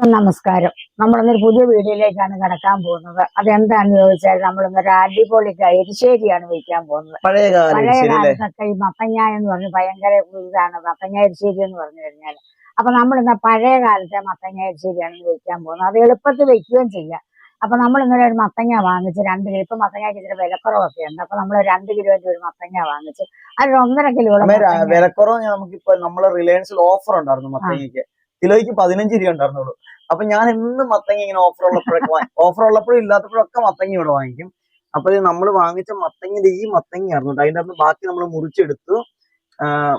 നമസ്കാരം. നമ്മളിന്നൊരു പുതിയ വീഡിയോയിലേക്കാണ് കടക്കാൻ പോകുന്നത്. അതെന്താണെന്ന് ചോദിച്ചാൽ നമ്മളിന്നൊരു അടിപൊളി എരിശ്ശേരിയാണ് വയ്ക്കാൻ പോകുന്നത്. പഴയ കാലം പഴയ കാലത്തൊക്കെ ഈ മത്തങ്ങ എന്ന് പറഞ്ഞ് ഭയങ്കര ഇതാണ് മത്തങ്ങ എരിശ്ശേരി എന്ന് പറഞ്ഞു കഴിഞ്ഞാൽ അപ്പൊ നമ്മൾ ഇന്ന് പഴയ കാലത്തെ മത്തങ്ങ എരിശ്ശേരിയാണ് വയ്ക്കാൻ വെക്കാൻ പോകുന്നത്. അത് എളുപ്പത്തിൽ വയ്ക്കുകയും ചെയ്യാം. അപ്പൊ നമ്മൾ ഇന്നലെ ഒരു മത്തങ്ങ വാങ്ങിച്ച് രണ്ട് കിലോ ഇപ്പൊ മത്തങ്ങയ്ക്ക് ഇച്ചിരി വിലക്കുറവൊക്കെ ഉണ്ട് അപ്പൊ നമ്മൾ രണ്ട് കിലോന്റെ ഒരു മത്തങ്ങ വാങ്ങിച്ച് അതിൽ ഒന്നര കിലോ വിലക്കുറവ് നമുക്ക് ഇപ്പൊ നമ്മൾ റിലയൻസിൽ ഓഫർ ഉണ്ടായിരുന്നു മത്തങ്ങയ്ക്ക്. കിലോയ്ക്ക് പതിനഞ്ച് രൂപ ഉണ്ടായിരുന്നുള്ളൂ. അപ്പൊ ഞാൻ എന്നും മത്തങ്ങ ഇങ്ങനെ ഓഫർ ഉള്ളപ്പോഴൊക്കെ ഓഫർ ഉള്ളപ്പോഴും ഇല്ലാത്തപ്പോഴൊക്കെ മത്തങ്ങ ഇവിടെ വാങ്ങിക്കും. അപ്പൊ നമ്മൾ വാങ്ങിച്ച മത്തങ്ങ ഈ മത്തങ്ങ ആയിരുന്നു അതിന്റെ അകത്ത് ബാക്കി നമ്മൾ മുറിച്ചെടുത്തു.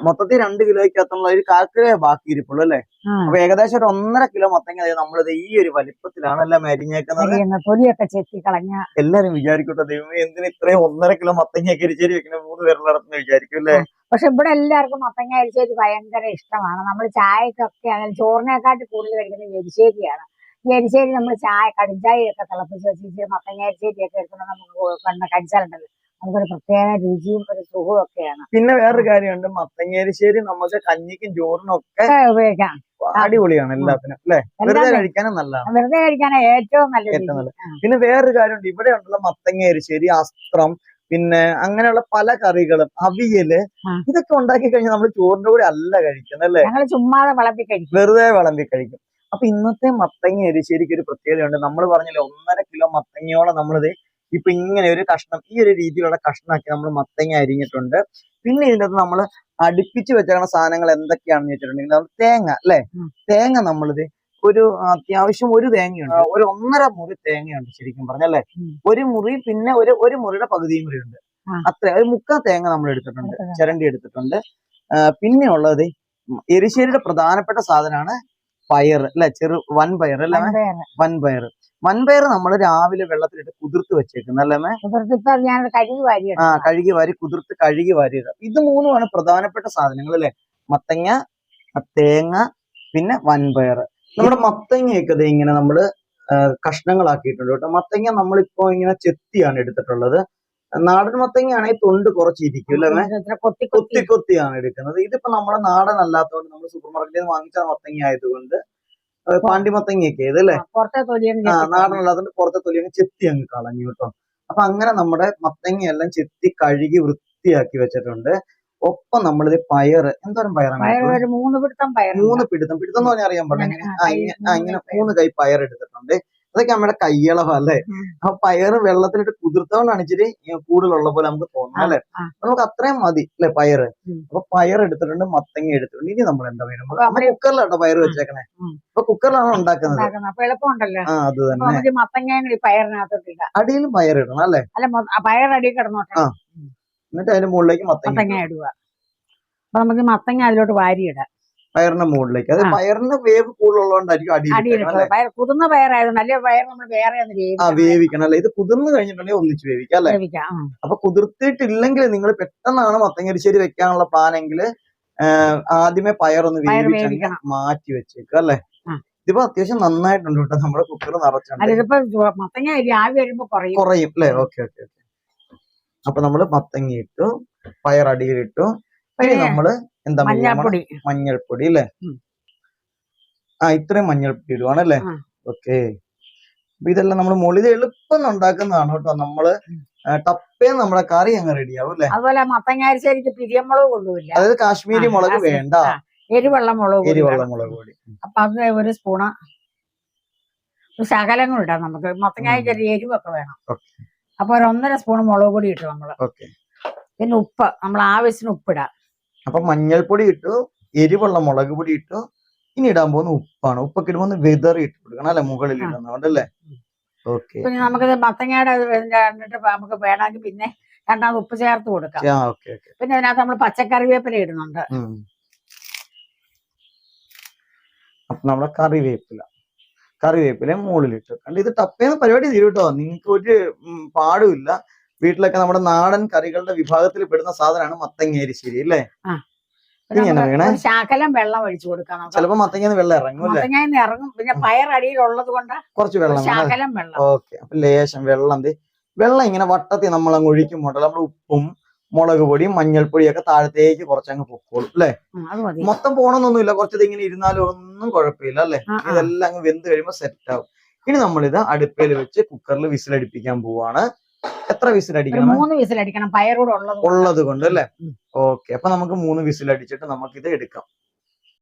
മൊത്തത്തിൽ രണ്ട് കിലോയ്ക്ക് നമ്മൾ ഒരു കാൽക്കുലേ ബാക്കി ഇരിപ്പുള്ളൂ അല്ലേ അപ്പൊ ഏകദേശം ഒരു ഒന്നര കിലോ മത്തങ്ങ നമ്മളിത് ഈ ഒരു വലിപ്പത്തിലാണ് എല്ലാം അരിഞ്ഞേക്കുന്നത്. തൊലിയൊക്കെ ചെത്തി കളഞ്ഞ എല്ലാരും വിചാരിക്കട്ടെ ദൈവമേ എന്തിനാ ഇത്രയും ഒന്നര കിലോ മത്തങ്ങ കരിച്ചേരി വെക്കുന്ന മൂന്ന് പേരുള്ളടത്തുനിന്ന് വിചാരിക്കും അല്ലേ? പക്ഷെ ഇവിടെ എല്ലാവർക്കും മത്തങ്ങ അരിച്ചേരി ഭയങ്കര ഇഷ്ടമാണ്. നമ്മൾ ചായക്കൊക്കെ ആണെങ്കിൽ ചോറിനെക്കാട്ടി കൂടുതൽ കഴിക്കുന്നത് എരിശ്ശേരിയാണ് ഈ എരിശ്ശേരി നമ്മൾ ചായ കടുംചായയൊക്കെ തിളപ്പിച്ച് വെച്ച് ഇച്ചിരി മത്തങ്ങ ഒക്കെ എടുക്കുന്നത് നമുക്ക് കഴിച്ചാലുണ്ടല്ലോ നമുക്കൊരു പ്രത്യേക രുചിയും ഒരു സുഖവും ഒക്കെയാണ്. പിന്നെ വേറൊരു കാര്യമുണ്ട്. മത്തങ്ങേരിശ്ശേരി നമുക്ക് കഞ്ഞിക്കും ചോറിനും ഒക്കെ ഉപയോഗിക്കാം. അടിപൊളിയാണ് എല്ലാത്തിനും അല്ലെ? വെറുതെ കഴിക്കാനും നല്ലതാണ്. വെറുതെ കഴിക്കാനാ ഏറ്റവും നല്ല ഏറ്റവും നല്ല. പിന്നെ വേറൊരു കാര്യമുണ്ട്. ഇവിടെ ഉണ്ടല്ലോ മത്തങ്ങേരിശ്ശേരി അസ്ത്രം പിന്നെ അങ്ങനെയുള്ള പല കറികളും. അവിയൽ. ഇതൊക്കെ ഉണ്ടാക്കി കഴിഞ്ഞാൽ നമ്മൾ ചോറിന്റെ കൂടെ അല്ല കഴിക്കുന്നത് അല്ലെ? ചുമ്മാതെ വിളമ്പി കഴിക്കും. വെറുതെ വിളമ്പി കഴിക്കും. അപ്പൊ ഇന്നത്തെ മത്തങ്ങ എരിശ്ശേരിക്ക് ഒരു പ്രത്യേകതയുണ്ട്. നമ്മൾ പറഞ്ഞില്ലേ ഒന്നര കിലോ മത്തങ്ങയോളം നമ്മളിത് ഇപ്പൊ ഇങ്ങനെ ഒരു കഷ്ണം ഈ ഒരു രീതിയിലുള്ള കഷ്ണമാക്കി നമ്മൾ മത്തങ്ങ അരിഞ്ഞിട്ടുണ്ട്. പിന്നെ ഇതിന്റെ അകത്ത് നമ്മൾ അടുപ്പിച്ച് വെച്ചേക്കുന്ന സാധനങ്ങൾ എന്തൊക്കെയാണെന്ന് വെച്ചിട്ടുണ്ടെങ്കിൽ നമ്മൾ തേങ്ങ അല്ലെ. തേങ്ങ നമ്മളിത് ഒരു അത്യാവശ്യം ഒരു തേങ്ങയുണ്ട്. ഒരു ഒന്നര മുറി തേങ്ങയുണ്ട് ശരിക്കും പറഞ്ഞല്ലേ. ഒരു മുറി പിന്നെ ഒരു ഒരു മുറിയുടെ പകുതിയും കൂടി ഉണ്ട്. അത്ര. ഒരു മുക്കാ തേങ്ങ നമ്മൾ എടുത്തിട്ടുണ്ട്. ചിരണ്ടി എടുത്തിട്ടുണ്ട്. പിന്നെയുള്ളത് പിന്നെ ഉള്ളത് എരിശ്ശേരിയുടെ പ്രധാനപ്പെട്ട സാധനമാണ് പയർ അല്ലെ? ചെറു വൻപയർ അല്ലേ. വൻപയർ വൻപയർ നമ്മൾ രാവിലെ വെള്ളത്തിലിട്ട് കുതിർത്ത് വെച്ചേക്കുന്നത് അല്ലേ കഴുകി വാരി ആ കഴുകി വാരി കുതിർത്ത് കഴുകി വാരിയത് ഇത് മൂന്നുമാണ് പ്രധാനപ്പെട്ട സാധനങ്ങൾ അല്ലെ? മത്തങ്ങ തേങ്ങ പിന്നെ വൻപയർ നമ്മുടെ മത്തങ്ങയൊക്കെ ഇങ്ങനെ നമ്മൾ കഷ്ണങ്ങളാക്കിയിട്ടുണ്ട് കേട്ടോ. മത്തങ്ങ നമ്മളിപ്പോ ഇങ്ങനെ ചെത്തിയാണ് എടുത്തിട്ടുള്ളത്. നാടൻ മത്തങ്ങയാണെങ്കിൽ തൊണ്ട് കുറച്ചിരിക്കും അല്ലേ കൊത്തി കൊത്തി. കൊത്തി കൊത്തിയാണ് എടുക്കുന്നത്. ഇതിപ്പോ നമ്മുടെ നാടൻ അല്ലാത്തതുകൊണ്ട് നമ്മൾ സൂപ്പർ മാർക്കറ്റിൽ നിന്ന് വാങ്ങിച്ച മത്തങ്ങ ആയതുകൊണ്ട് പാണ്ടി മത്തങ്ങയൊക്കെ ഇത് അല്ലേ? ആ നാടൻ അല്ലാത്തതുകൊണ്ട് പുറത്തെ തൊലി അങ്ങ് ചെത്തി അങ്ങ് കളഞ്ഞു കേട്ടോ. അപ്പൊ അങ്ങനെ നമ്മുടെ മത്തങ്ങയെല്ലാം ചെത്തി കഴുകി വൃത്തിയാക്കി വെച്ചിട്ടുണ്ട്. ഒപ്പം നമ്മളിത് പയർ എന്തോരം പയറാണ്? മൂന്ന് പിടുത്തം പയർ മൂന്ന് പിടുത്തം. പിടുത്തം എന്ന് പറഞ്ഞാൽ അറിയാൻ പാടില്ല. ഇങ്ങനെ, ആ, മൂന്ന് കൈ പയർ എടുത്തിട്ടുണ്ട്. അതൊക്കെ നമ്മുടെ കയ്യളവ അല്ലേ. ആ പയറ് വെള്ളത്തിലിട്ട് കുതിർത്തോണ്ടാണ് ഇച്ചിരി കൂടുതലുള്ള പോലെ നമുക്ക് തോന്നുന്നത് അല്ലെ? നമുക്ക് അത്രയും മതി അല്ലെ പയറ്. അപ്പൊ പയർ എടുത്തിട്ടുണ്ട് മത്തങ്ങ എടുത്തിട്ടുണ്ട്. ഇനി നമ്മൾ എന്താ വേണം നമ്മൾ കുക്കറിലാട്ടോ പയർ വെച്ചേക്കണേ. അപ്പൊ കുക്കറിലാണോ ഉണ്ടാക്കുന്നത്. ആ അത് തന്നെ. അടിയിലും പയർ ഇടണം അല്ലെ? കിടന്നോട്ടെ. എന്നിട്ട് അതിന്റെ മുകളിലേക്ക് മത്തങ്ങ മത്തങ്ങ ഇടുക. അപ്പൊ നമുക്ക് മത്തങ്ങ അതിലോട്ട് വാരിയിടാം. പയറിന്റെ മുകളിലേക്ക്. അത് പയറിന് വേവ് കൂടുതലുള്ളതുകൊണ്ടായിരിക്കും? പയർ കുതിർന്ന പയറായതുകൊണ്ട് അല്ലെ പയർ നമ്മൾ വേറെ ആ വേവിക്കണം. അല്ലെ? ഇത് കുതിർന്ന് കഴിഞ്ഞിട്ടുണ്ടെങ്കിൽ ഒന്നിച്ച് വേവിക്കാം അല്ലെ. അപ്പൊ കുതിർത്തിട്ടില്ലെങ്കിൽ നിങ്ങൾ പെട്ടെന്നാണ് മത്തങ്ങരിശ്ശേരി വെക്കാനുള്ള പ്ലാൻ എങ്കിൽ ആദ്യമേ പയറൊന്ന് വേവിക്കണം. മാറ്റി വെച്ചേക്കുക അല്ലെ. ഇതിപ്പോ അത്യാവശ്യം നന്നായിട്ടുണ്ട് കേട്ടോ നമ്മുടെ കുക്കർ നിറച്ചുണ്ട് മത്തങ്ങ ആവി വരുമ്പോ കുറയും. കുറയും അല്ലെ? Okay okay okay. അപ്പൊ നമ്മൾ മത്തങ്ങ ഇട്ടു പയർ അടിയിലിട്ടു ഇനി നമ്മൾ എന്താ മഞ്ഞൾപ്പൊടി. മഞ്ഞൾപ്പൊടി അല്ലെ? ആ ഇത്രയും മഞ്ഞൾപ്പൊടി ഇടുവാണ് അല്ലെ? ഓക്കെ. ഇതെല്ലാം നമ്മൾ മുളിത് എളുപ്പം ഉണ്ടാക്കുന്നതാണ് കേട്ടോ. നമ്മൾ ടപ്പേ നമ്മുടെ കറി അങ്ങ് റെഡിയാവും അല്ലെ? അതുപോലെ മത്തങ്ങ അരിശരിക്ക് പിരിയമുളക് കൊള്ളുമില്ല അതായത് കാശ്മീരി മുളക് വേണ്ട. എരിവെള്ളം മുളക് എരിവെള്ളം. മുളക് പൊടി. അപ്പൊ അത് ഒരു സ്പൂണ. ശകലങ്ങൾ ഇടാം നമുക്ക്. ചെറിയ എരിവൊക്കെ വേണം. അപ്പൊ ഒരു ഒന്നര സ്പൂൺ മുളക് പൊടി ഇട്ടു നമ്മൾ. പിന്നെ ഉപ്പ്. നമ്മൾ ആവശ്യത്തിന് ഉപ്പിടാം. അപ്പൊ മഞ്ഞൾപ്പൊടി ഇട്ടു എരിവുള്ള മുളക് പൊടി ഇട്ടു ഇനി ഇടാൻ പോകുന്ന ഉപ്പാണ്. ഉപ്പൊക്കെ ഇടുമ്പോൾ വിതറി ഇട്ട് കൊടുക്കണം അല്ലെ? മുകളിൽ ആ. ഇടുന്നതുകൊണ്ട് അല്ലേ? ഓക്കെ പിന്നെ നമുക്ക് മത്തങ്ങയുടെ കണ്ടിട്ട് നമുക്ക് വേണമെങ്കിൽ പിന്നെ രണ്ടാമത് ഉപ്പ് ചേർത്ത് കൊടുക്കാം. പിന്നെ അതിനകത്ത് നമ്മൾ പച്ചക്കറിവേപ്പില ഇടുന്നുണ്ട്. അപ്പൊ നമ്മളെ കറിവേപ്പില. കറിവേപ്പില മുകളിലിട്ട് കണ്ട് ഇത് ടപ്പേന്ന് പരിപാടി തീരും കേട്ടോ. നിങ്ങൾക്ക് ഒരു പാടുമില്ല വീട്ടിലൊക്കെ നമ്മുടെ നാടൻ കറികളുടെ വിഭാഗത്തിൽ പെടുന്ന സാധനമാണ് മത്തങ്ങേരിശ്ശേരി അല്ലേ? ശാഖലം വെള്ളം ഒഴിച്ചു കൊടുക്കാം ചിലപ്പോ മത്തങ്ങന്ന് വെള്ളം ഇറങ്ങും അല്ലേ? മത്തങ്ങയിൽ ഇറങ്ങും. പിന്നെ പയറടിയിലുള്ളത് കൊണ്ട് കുറച്ച് വെള്ളം ശാഖലം വെള്ളം. ഓക്കെ. അപ്പൊ ലേശം വെള്ളം വെള്ളം ഇങ്ങനെ വട്ടത്തിൽ നമ്മൾ അങ്ങ് ഒഴിക്കുമ്പോൾ നമ്മൾ ഉപ്പും മുളക് പൊടിയും മഞ്ഞൾപ്പൊടിയും ഒക്കെ താഴത്തേക്ക് കുറച്ചങ്ങ് പൊക്കോളും അല്ലെ? മൊത്തം പോകണമെന്നൊന്നുമില്ല കുറച്ചത് ഇങ്ങനെ ഇരുന്നാലും ഒന്നും കുഴപ്പമില്ല അല്ലെ. ഇതെല്ലാം അങ്ങ് വെന്ത് കഴിയുമ്പോൾ സെറ്റ് ആവും. ഇനി നമ്മളിത് അടുപ്പയിൽ വെച്ച് കുക്കറിൽ വിസിലടിപ്പിക്കാൻ പോവാണ്. എത്ര വിസിൽ അടിക്കണം മൂന്ന് വിസിലടിക്കണം. പയറൂടെ ഉള്ളത് കൊണ്ട്. ഉള്ളത് കൊണ്ട് അല്ലെ. ഓക്കെ. അപ്പൊ നമുക്ക് മൂന്ന് വിസിലടിച്ചിട്ട് നമുക്ക് ഇത് എടുക്കാം.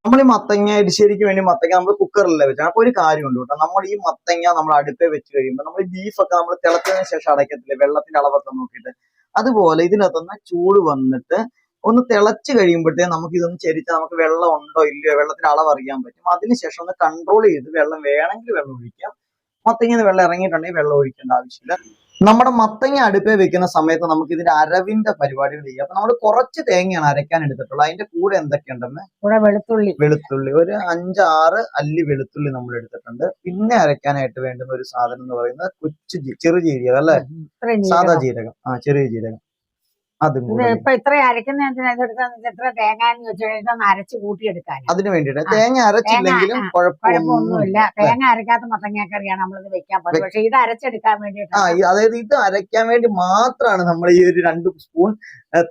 നമ്മൾ ഈ മത്തങ്ങ എരിശ്ശേരിക്ക് വേണ്ടി മത്തങ്ങ നമ്മൾ കുക്കറിലല്ലേ വെച്ചാൽ അപ്പൊ ഒരു കാര്യമുണ്ട് കേട്ടോ. നമ്മൾ ഈ മത്തങ്ങ നമ്മൾ അടുപ്പേ വെച്ച് കഴിയുമ്പോൾ നമ്മൾ ബീഫൊക്കെ നമ്മൾ തിളച്ചതിന് ശേഷം അടയ്ക്കത്തില്ലേ? വെള്ളത്തിന്റെ അളവൊക്കെ നോക്കിയിട്ട്. അതുപോലെ ഇതിനകത്തൊന്ന് ചൂട് വന്നിട്ട് ഒന്ന് തിളച്ച് കഴിയുമ്പോഴത്തേ നമുക്ക് ഇതൊന്ന് ചരിച്ചാൽ നമുക്ക് വെള്ളം ഉണ്ടോ ഇല്ലയോ വെള്ളത്തിന്റെ അളവ് അറിയാൻ പറ്റും. അതിനുശേഷം ഒന്ന് കൺട്രോൾ ചെയ്ത് വെള്ളം വേണമെങ്കിൽ വെള്ളം ഒഴിക്കാം. മത്തങ്ങ വെള്ളം ഇറങ്ങിയിട്ടുണ്ടെങ്കിൽ വെള്ളം ഒഴിക്കേണ്ട ആവശ്യമില്ല. നമ്മുടെ മത്തങ്ങ അടുപ്പേ വെക്കുന്ന സമയത്ത് നമുക്ക് ഇതിന്റെ അരവിന്റെ പരിപാടികൾ ചെയ്യാം. അപ്പൊ നമ്മൾ കുറച്ച് തേങ്ങയാണ് അരയ്ക്കാൻ എടുത്തിട്ടുള്ളത്. അതിന്റെ കൂടെ എന്തൊക്കെയുണ്ടെന്ന്? കൂടെ വെളുത്തുള്ളി. വെളുത്തുള്ളി. ഒരു അഞ്ചാറ് അല്ലി വെളുത്തുള്ളി നമ്മൾ എടുത്തിട്ടുണ്ട്. പിന്നെ അരയ്ക്കാനായിട്ട് വേണ്ടുന്ന ഒരു സാധനം എന്ന് പറയുന്നത് കൊച്ചു ചെറു ജീരകം അല്ലെ? സാധാ. ജീരകം. ആ ചെറിയ ജീരകം. അതും ഇപ്പൊ ഇത്ര അരക്കുന്ന എത്ര ഇതെടുക്കാന്ന് വെച്ചാൽ അരച്ച് കൂട്ടിയെടുക്കാൻ അതിന് വേണ്ടിട്ട് തേങ്ങ അരച്ചില്ലെങ്കിലും കുഴപ്പമൊന്നുമില്ല. തേങ്ങ അരക്കാത്ത മത്തങ്ങക്കറിയാണ് നമ്മളിത് വെക്കാൻ പോകുന്നത് പക്ഷെ ഇത് അരച്ചെടുക്കാൻ ആ അതായത് ഇത് അരയ്ക്കാൻ വേണ്ടി മാത്രമാണ് നമ്മൾ ഈ ഒരു രണ്ട് സ്പൂൺ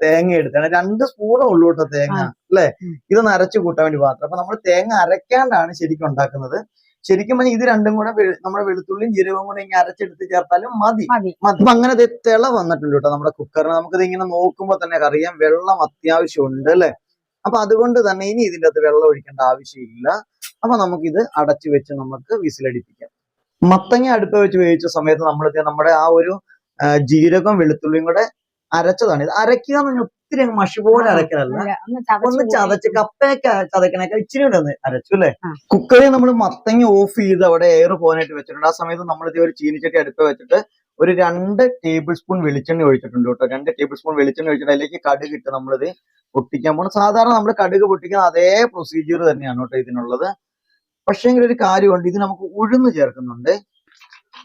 തേങ്ങ എടുക്കണം രണ്ട് സ്പൂണേ ഉള്ളൂ കേട്ടോ തേങ്ങ. അല്ലെ. ഇതൊന്ന് അരച്ചു കൂട്ടാൻ വേണ്ടി മാത്രം. അപ്പൊ നമ്മൾ തേങ്ങ അരക്കാണ്ടാണ് ശരിക്കും ഉണ്ടാക്കുന്നത്. ശരിക്കും പറഞ്ഞാൽ ഇത് രണ്ടും കൂടെ നമ്മുടെ വെളുത്തുള്ളിയും ജീരകവും കൂടെ ഇങ്ങനെ അരച്ചെടുത്ത് ചേർത്താലും മതി. അപ്പൊ അങ്ങനെ ഇത് തിള വന്നിട്ടുണ്ട് കേട്ടോ നമ്മുടെ കുക്കറിന് നമുക്കിത് ഇങ്ങനെ നോക്കുമ്പോൾ തന്നെ അറിയാം. വെള്ളം അത്യാവശ്യമുണ്ട് അല്ലെ? അപ്പൊ അതുകൊണ്ട് തന്നെ ഇനി ഇതിന്റെ അകത്ത് വെള്ളം ഒഴിക്കേണ്ട ആവശ്യമില്ല. അപ്പൊ നമുക്കിത് അടച്ചു വെച്ച് നമുക്ക് വിസിലടിപ്പിക്കാം. മത്തങ്ങ അടുപ്പ് വെച്ച് വേവിച്ച സമയത്ത് നമ്മൾ നമ്മുടെ ആ ഒരു ജീരകം വെളുത്തുള്ളിയും കൂടെ അരച്ചതാണ്. ഇത് അരയ്ക്കുക എന്ന് പറഞ്ഞാൽ ഒത്തിരി അങ്ങ് മഷി പോലെ അരക്കലല്ല ഒന്ന് ചതച്ച് കപ്പയൊക്കെ ചതക്കണേക്കാൾ ഇച്ചിരി കൂടെ ഒന്ന് അരച്ചു അല്ലെ? കുക്കറിൽ നമ്മൾ മത്തങ്ങ ഓഫ് ചെയ്ത് അവിടെ എയർ പോകാനായിട്ട് വെച്ചിട്ടുണ്ട്. ആ സമയത്ത് നമ്മൾ ഇതേ ഒരു ചീനിച്ചട്ടി അടുപ്പ് വെച്ചിട്ട് ഒരു രണ്ട് ടേബിൾ സ്പൂൺ വെളിച്ചെണ്ണ ഒഴിച്ചിട്ടുണ്ട് കേട്ടോ. രണ്ട് ടേബിൾ സ്പൂൺ വെളിച്ചെണ്ണ ഒഴിച്ചിട്ട് അതിലേക്ക് കടുക് ഇട്ട് നമ്മളിത് പൊട്ടിക്കാൻ പോകണം സാധാരണ നമ്മൾ കടുക് പൊട്ടിക്കുന്ന അതേ പ്രൊസീജിയർ തന്നെയാണ് കേട്ടോ ഇതിനുള്ളത്. പക്ഷേങ്കിൽ ഒരു കാര്യമുണ്ട്. ഇത് നമുക്ക് ഉഴുന്ന് ചേർക്കുന്നുണ്ട്.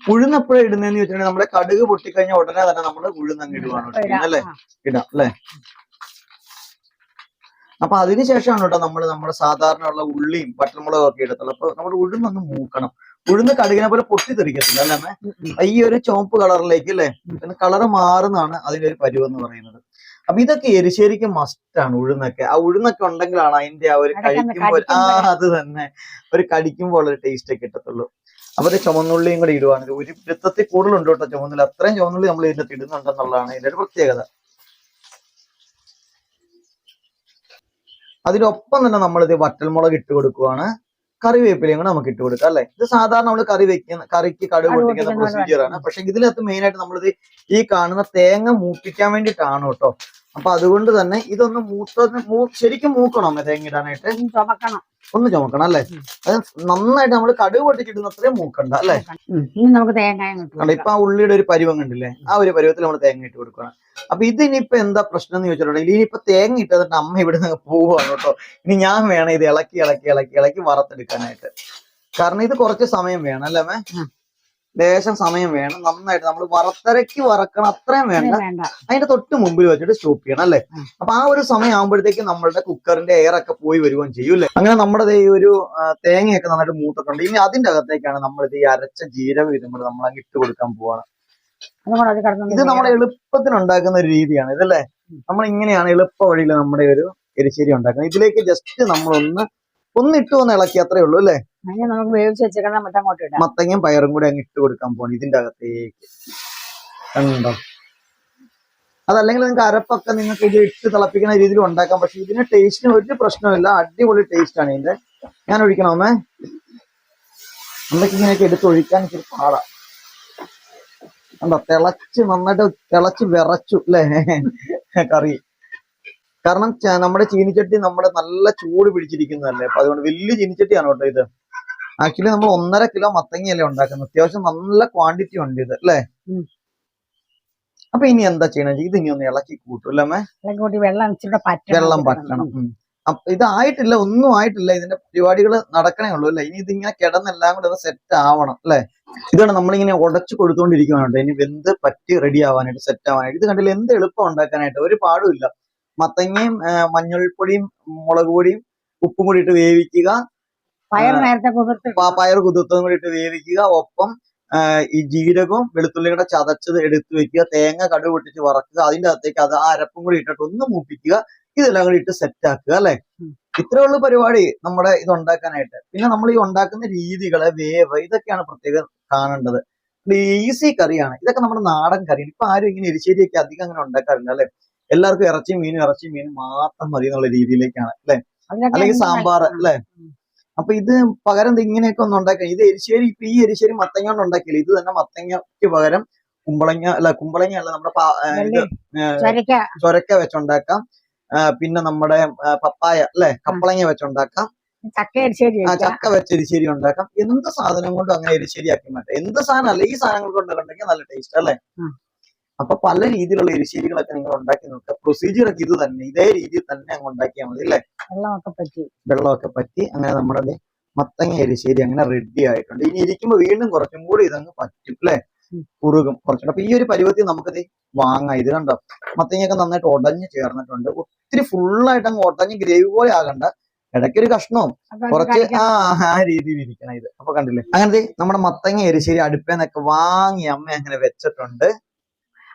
ഉഴുന്ന് ഇടുന്നെന്ന് ഇടുന്നതെന്ന് വെച്ചിട്ടുണ്ടെങ്കിൽ നമ്മുടെ കടുക് പൊട്ടിക്കഴിഞ്ഞാൽ ഉടനെ തന്നെ നമ്മൾ ഉഴുന്നങ്ങ് ഇടുവാണ് അല്ലേ? ഇടാം അല്ലെ? അപ്പൊ അതിനുശേഷമാണ് കേട്ടോ നമ്മൾ നമ്മുടെ സാധാരണ ഉള്ള ഉള്ളിയും പച്ചമുളകും ഒക്കെ ഇടത്തുള്ളൂ. അപ്പൊ നമ്മൾ ഉഴുന്നൊന്ന് മൂക്കണം. ഉഴുന്ന് കടുകിനെ പോലെ പൊട്ടിത്തെറിക്കത്തില്ല അല്ലേ അമ്മേ? ഈ ഒരു ചുവപ്പ് കളറിലേക്ക് അല്ലേ പിന്നെ കളർ മാറുന്നതാണ് അതിന്റെ ഒരു പരിവ് എന്ന് പറയുന്നത്. അപ്പൊ ഇതൊക്കെ എരിശ്ശേരിക്ക് മസ്റ്റ് ആണ് ഉഴുന്നൊക്കെ. ആ ഉഴുന്നൊക്കെ ഉണ്ടെങ്കിലാണ് അതിന്റെ ആ ഒരു കഴിക്കുമ്പോൾ ആ അത് തന്നെ. ഒരു കടിക്കുമ്പോൾ ഉള്ള ടേസ്റ്റ് ഒക്കെ കിട്ടത്തുള്ളൂ. അപ്പൊ ഇത് ചുവന്നുള്ളിയും കൂടെ ഇടുവാണ്. ഒരു വൃത്തത്തിൽ കൂടുതലുണ്ട് കേട്ടോ ചുമന്നുള്ളി. അത്രയും ചുമന്നുള്ളി നമ്മൾ ഇതിന്റെ അകത്ത് ഇടുന്നുണ്ടെന്നുള്ളതാണ് ഇതിന്റെ ഒരു പ്രത്യേകത. അതിനൊപ്പം തന്നെ നമ്മളിത് വറ്റൽമുളക് ഇട്ട് കൊടുക്കുവാണ്. കറിവേപ്പിലയും കൂടെ നമുക്ക് ഇട്ട് കൊടുക്കാം അല്ലെ? ഇത് സാധാരണ നമ്മൾ കറി വെക്കുന്ന കറിക്ക് കടുക് പൊട്ടിക്കുന്ന പൊട്ടിക്കുന്ന പ്രൊസീജിയർ ആണ്. പക്ഷെ ഇതിനകത്ത് മെയിൻ ആയിട്ട് നമ്മളിത് ഈ കാണുന്ന തേങ്ങ മൂപ്പിക്കാൻ വേണ്ടിയിട്ടാണ് കേട്ടോ. അപ്പൊ അതുകൊണ്ട് തന്നെ ഇതൊന്ന് മൂത്ത ശരിക്കും മൂക്കണം തേങ്ങിടാനായിട്ട് ചുമക്കണം. ഒന്ന് ചുമക്കണം അല്ലെ? അത് നന്നായിട്ട് നമ്മൾ കടുക് പൊട്ടിച്ചിടുന്ന അത്രയും മൂക്കണ്ട. അല്ലെ തേങ്ങ നമുക്ക് ഇപ്പൊ ആ ഉള്ളിയുടെ ഒരു പരുവം കണ്ടില്ലേ? ആ ഒരു പരുവത്തിൽ നമ്മൾ തേങ്ങ ഇട്ട് കൊടുക്കണം അപ്പൊ ഇതിനിപ്പോ എന്താ പ്രശ്നം എന്ന് ചോദിച്ചിട്ടുണ്ടെങ്കിൽ ഇനിയിപ്പോ തേങ്ങ ഇട്ടതിട്ട് അമ്മ ഇവിടെ നിന്ന് പോവാണ് കേട്ടോ. ഇനി ഞാൻ വേണം ഇത് ഇളക്കി ഇളക്കി ഇളക്കി ഇളക്കി വറുത്തെടുക്കാനായിട്ട്. കാരണം ഇത് കുറച്ച് സമയം വേണം അല്ലേ. ലേശം സമയം വേണം. നന്നായിട്ട് നമ്മൾ വറത്തരക്ക് വറക്കണം അത്രയും വേണ്ട. അതിന്റെ തൊട്ട് മുമ്പിൽ വെച്ചിട്ട് സ്റ്റോപ്പ് ചെയ്യണം അല്ലേ. അപ്പൊ ആ ഒരു സമയം ആകുമ്പോഴത്തേക്ക് നമ്മളുടെ കുക്കറിന്റെ എയർ ഒക്കെ പോയി വരുവാൻ ചെയ്യും അല്ലേ? അങ്ങനെ നമ്മുടെ ഈ ഒരു തേങ്ങയൊക്കെ നന്നായിട്ട് മൂത്തിട്ടുണ്ട്. ഇനി അതിന്റെ അകത്തേക്കാണ് നമ്മൾ ഇത് ഈ അരച്ച ജീരകം വരുമ്പോൾ നമ്മൾ അങ്ങ് ഇട്ട് കൊടുക്കാൻ പോവാണ്. ഇത് നമ്മുടെ എളുപ്പത്തിന് ഉണ്ടാക്കുന്ന ഒരു രീതിയാണ്. ഇതല്ലേ നമ്മൾ ഇങ്ങനെയാണ് എളുപ്പ വഴിയിൽ നമ്മുടെ ഒരു എരിശ്ശേരി ഉണ്ടാക്കുന്നത്. ഇതിലേക്ക് ജസ്റ്റ് നമ്മൾ ഒന്ന് ഒന്നിട്ട് ഒന്ന് ഇളക്കി അത്രേ ഉള്ളൂ അല്ലേ? നമുക്ക് വേവിച്ച് അങ്ങോട്ട് ഇടാം. മത്തങ്ങയും പയറും കൂടെ അങ്ങ് ഇട്ട് കൊടുക്കാൻ പോണി ഇതിന്റെ അകത്തേക്ക്. കണ്ടോ? അതല്ലെങ്കിൽ നിങ്ങൾക്ക് അരപ്പൊക്കെ നിങ്ങൾക്ക് ഇത് ഇട്ട് തിളപ്പിക്കുന്ന രീതിയിൽ ഉണ്ടാക്കാം. പക്ഷെ ഇതിന് ടേസ്റ്റിന് ഒരു പ്രശ്നമില്ല അടിപൊളി ടേസ്റ്റ് ആണ് ഇതിന്റെ. ഞാൻ ഒഴിക്കണമേ? അമ്മയ്ക്ക് ഇങ്ങനെയൊക്കെ എടുത്ത് ഒഴിക്കാൻ ഇച്ചിരി പാടാ. കണ്ടോ? തിളച്ച് നന്നായിട്ട് തിളച്ച് വിറച്ചു അല്ലേ? കറി. കാരണം നമ്മുടെ ചീനിച്ചട്ടി നമ്മുടെ നല്ല ചൂട് പിടിച്ചിരിക്കുന്നതല്ലേ? അപ്പൊ അതുകൊണ്ട് വലിയ ചീനിച്ചട്ടിയാണ് കേട്ടോ ഇത്. ആക്ച്വലി നമ്മൾ ഒന്നര കിലോ മത്തങ്ങയല്ലേ ഉണ്ടാക്കുന്നത്. അത്യാവശ്യം നല്ല ക്വാണ്ടിറ്റി ഉണ്ട് ഇത് അല്ലേ. അപ്പൊ ഇനി എന്താ ചെയ്യണം? ഇത് ഇനി ഒന്ന് ഇളക്കി കൂട്ടും അല്ലേ കൂട്ടി വെള്ളം പറ്റണം. വെള്ളം പറ്റണം ഉം. അപ്പൊ ഇതായിട്ടില്ല ഒന്നും ആയിട്ടില്ല. ഇതിന്റെ പരിപാടികൾ നടക്കണേ ഉള്ളൂ അല്ലേ? ഇനി ഇതിങ്ങനെ കിടന്നെല്ലാം കൂടെ സെറ്റ് ആവണം അല്ലേ? ഇതാണ് നമ്മളിങ്ങനെ ഉടച്ചു കൊടുത്തുകൊണ്ടിരിക്കുകയാണ് കേട്ടോ. ഇനി വെന്ത് പറ്റി റെഡി ആവാനായിട്ട് സെറ്റ് ആവാനായിട്ട്. ഇത് കണ്ടില്ല എന്ത് എളുപ്പം ഉണ്ടാക്കാനായിട്ട്? ഒരു പാടുമില്ല മത്തങ്ങയും മഞ്ഞൾപ്പൊടിയും മുളക് പൊടിയും ഉപ്പും കൂടി ഇട്ട് വേവിക്കുക. പയർ നേരത്തെ പയർ കുതിർത്തതും കൂടി ഇട്ട് വേവിക്കുക. ഒപ്പം ഈ ജീരകവും വെളുത്തുള്ളിയുടെ ചതച്ചത് എടുത്തു വെക്കുക. തേങ്ങ കടു പൊട്ടിച്ച് വറക്കുക. അതിന്റെ അകത്തേക്ക് അത് ആ അരപ്പും കൂടി ഇട്ടിട്ട് ഒന്ന് മൂപ്പിക്കുക. ഇതെല്ലാം കൂടി ഇട്ട് സെറ്റ് ആക്കുക അല്ലെ? ഇത്രയുള്ള പരിപാടി നമ്മുടെ ഇത് ഉണ്ടാക്കാനായിട്ട്. പിന്നെ നമ്മൾ ഈ ഉണ്ടാക്കുന്ന രീതികൾ വേവ് ഇതൊക്കെയാണ് പ്രത്യേകം കാണേണ്ടത്. ഈസി കറിയാണ്. ഇതൊക്കെ നമ്മുടെ നാടൻ കറിയാണ്. ഇപ്പൊ ആരും ഇങ്ങനെ എരിശ്ശേരിയൊക്കെ അധികം അങ്ങനെ ഉണ്ടാക്കാറില്ല അല്ലെ? എല്ലാവർക്കും ഇറച്ചി മീനും ഇറച്ചി മീനും മാത്രം മതി എന്നുള്ള രീതിയിലേക്കാണ് അല്ലെ? അല്ലെങ്കിൽ സാമ്പാർ. അല്ലെ? അപ്പൊ ഇത് പകരം ഇങ്ങനെയൊക്കെ ഒന്ന് ഉണ്ടാക്കാം. ഇത് എരിശ്ശേരി ഇപ്പൊ ഈ എരിശ്ശേരി മത്തങ്ങ കൊണ്ട് ഉണ്ടാക്കിയില്ല. ഇത് തന്നെ മത്തങ്ങക്ക് പകരം കുമ്പളങ്ങ അല്ല കുമ്പളങ്ങ അല്ല നമ്മുടെ ചൊരക്ക വെച്ചുണ്ടാക്കാം. പിന്നെ നമ്മുടെ പപ്പായ അല്ലെ? കപ്പളങ്ങ വെച്ചുണ്ടാക്കാം. ചക്ക എരിശ്ശേരി ആ ചക്ക വെച്ച് എരിശ്ശേരി ഉണ്ടാക്കാം. എന്ത് സാധനം കൊണ്ടും അങ്ങനെ എരിശ്ശേരി ആക്കി മാറ്റാം. എന്ത് സാധനം അല്ല ഈ സാധനങ്ങൾ കൊണ്ടുണ്ടെങ്കിൽ നല്ല ടേസ്റ്റ് അല്ലെ. അപ്പൊ പല രീതിയിലുള്ള എരിശീലികളൊക്കെ നിങ്ങൾ ഉണ്ടാക്കി നോക്കുക. പ്രൊസീജിയർ ഒക്കെ ഇത് തന്നെ. ഇതേ രീതിയിൽ തന്നെ അങ്ങ് ഉണ്ടാക്കിയാൽ മതി അല്ലേ? വെള്ളമൊക്കെ പറ്റി. വെള്ളമൊക്കെ പറ്റി. അങ്ങനെ നമ്മുടെ മത്തങ്ങ എരിശ്ശേരി അങ്ങനെ റെഡി ആയിട്ടുണ്ട്. ഇനി ഇരിക്കുമ്പോൾ വീണ്ടും കുറച്ചും കൂടി ഇതങ്ങ് പറ്റും അല്ലെ. കുറുകും കുറച്ചുണ്ട് അപ്പൊ ഈ ഒരു പരുവത്തിൽ നമുക്കത് വാങ്ങാം. ഇത് കണ്ടോ? മത്തങ്ങയൊക്കെ നന്നായിട്ട് ഉടഞ്ഞു ചേർന്നിട്ടുണ്ട്. ഒത്തിരി ഫുള്ളായിട്ട് അങ്ങ് ഉടഞ്ഞ് ഗ്രേവി പോലെ ആകണ്ട. ഇടയ്ക്കൊരു കഷ്ണവും. കുറച്ച് ആ ആ രീതിയിൽ ഇരിക്കണം ഇത്. അപ്പൊ കണ്ടില്ലേ? അങ്ങനത്തെ നമ്മുടെ മത്തങ്ങ എരിശ്ശേരി അടുപ്പേന്നൊക്കെ വാങ്ങി അമ്മ അങ്ങനെ വെച്ചിട്ടുണ്ട്.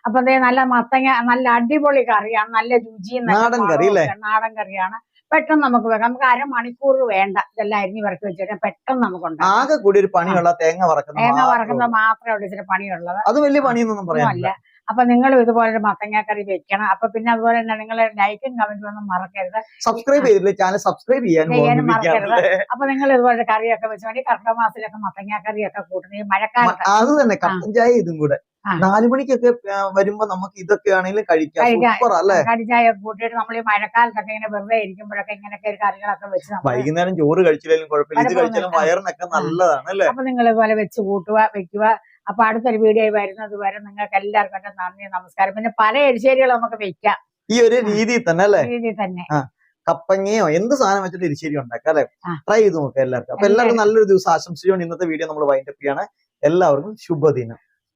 അപ്പൊ ദേ നല്ല മത്തങ്ങ നല്ല അടിപൊളി കറിയാണ് നല്ല രുചിയും നാടൻ കറി നാടൻ കറിയാണ്. പെട്ടെന്ന് നമുക്ക് വെക്കാം. നമുക്ക് അരമണിക്കൂർ വേണ്ട. ഇതെല്ലാം അരിഞ്ഞ് വറക്കി വെച്ചിട്ട് പെട്ടെന്ന് നമുക്ക് ആകെ കൂടി ഒരു പണിയുള്ള തേങ്ങ വറക്കുന്നത് തേങ്ങ വറക്കുന്നത്. മാത്രമേ ഉള്ളൂ ഇച്ചിരി പണിയുള്ളത്. അത് വലിയ പണിയൊന്നും പറയാനില്ല. അപ്പൊ നിങ്ങൾ ഇതുപോലെ ഒരു മത്തങ്ങാക്കറി കറി വെക്കണം. അപ്പൊ പിന്നെ അതുപോലെ തന്നെ നിങ്ങൾ ലൈക്കും കമന്റും ഒന്നും മറക്കരുത്. സബ്സ്ക്രൈബ് ചെയ്തില്ല ചാനൽ സബ്സ്ക്രൈബ് ചെയ്യാൻ മറക്കരുത്. അപ്പൊ നിങ്ങൾ ഇതുപോലെ കറിയൊക്കെ വെച്ച് വേണ്ടി കർക്കിടക മാസത്തിലൊക്കെ മത്തങ്ങ കറിയൊക്കെ കൂട്ടുന്നത് ഈ മഴക്കാലത്ത്. അത് തന്നെ കപ്പൻ ചായ ഇതും കൂടെ. നാലു മണിക്കൊക്കെ ആ, വരുമ്പോ നമുക്ക് ഇതൊക്കെ ആണെങ്കിലും കഴിക്കാം. സൂപ്പർ അല്ലേ? കടിച്ചായ കൂട്ടിയിട്ട് നമ്മൾ ഈ മഴക്കാലത്തൊക്കെ ഇങ്ങനെ വെറുതെ ഇരിക്കുമ്പോഴൊക്കെ ഇങ്ങനെയൊക്കെ ഒരു കറികളൊക്കെ വെച്ച് വൈകുന്നേരം ചോറ് കഴിച്ചില്ലെങ്കിലും കുഴപ്പമില്ല. ഇത് കഴിച്ചാലും വയറിനൊക്കെ നല്ലതാണ് അല്ലേ? അപ്പൊ നിങ്ങൾ ഇതുപോലെ വെച്ച് കൂട്ടുക വെക്കുക അപ്പൊ അടുത്തൊരു വീഡിയോ വരുന്നത് വരെ നിങ്ങൾക്ക് എല്ലാവർക്കും എന്റെ നന്ദി നമസ്കാരം. പിന്നെ പല എരിശേരികൾ നമുക്ക് വെക്കാം. ഈ ഒരു രീതി തന്നെ അല്ലേ? രീതിയിൽ തന്നെ. കപ്പങ്ങയോ എന്ത് സാധനം വെച്ചിട്ട് എരിശ്ശേരി ഉണ്ടാക്കാം അല്ലെ? ട്രൈ ചെയ്ത് നോക്കാം എല്ലാവർക്കും. അപ്പൊ എല്ലാവർക്കും നല്ലൊരു ദിവസം ആശംസിച്ചുകൊണ്ട് ഇന്നത്തെ വീഡിയോ നമ്മൾ വൈൻഡപ്പ് ചെയ്യാണ്. എല്ലാവർക്കും ശുഭദിനം.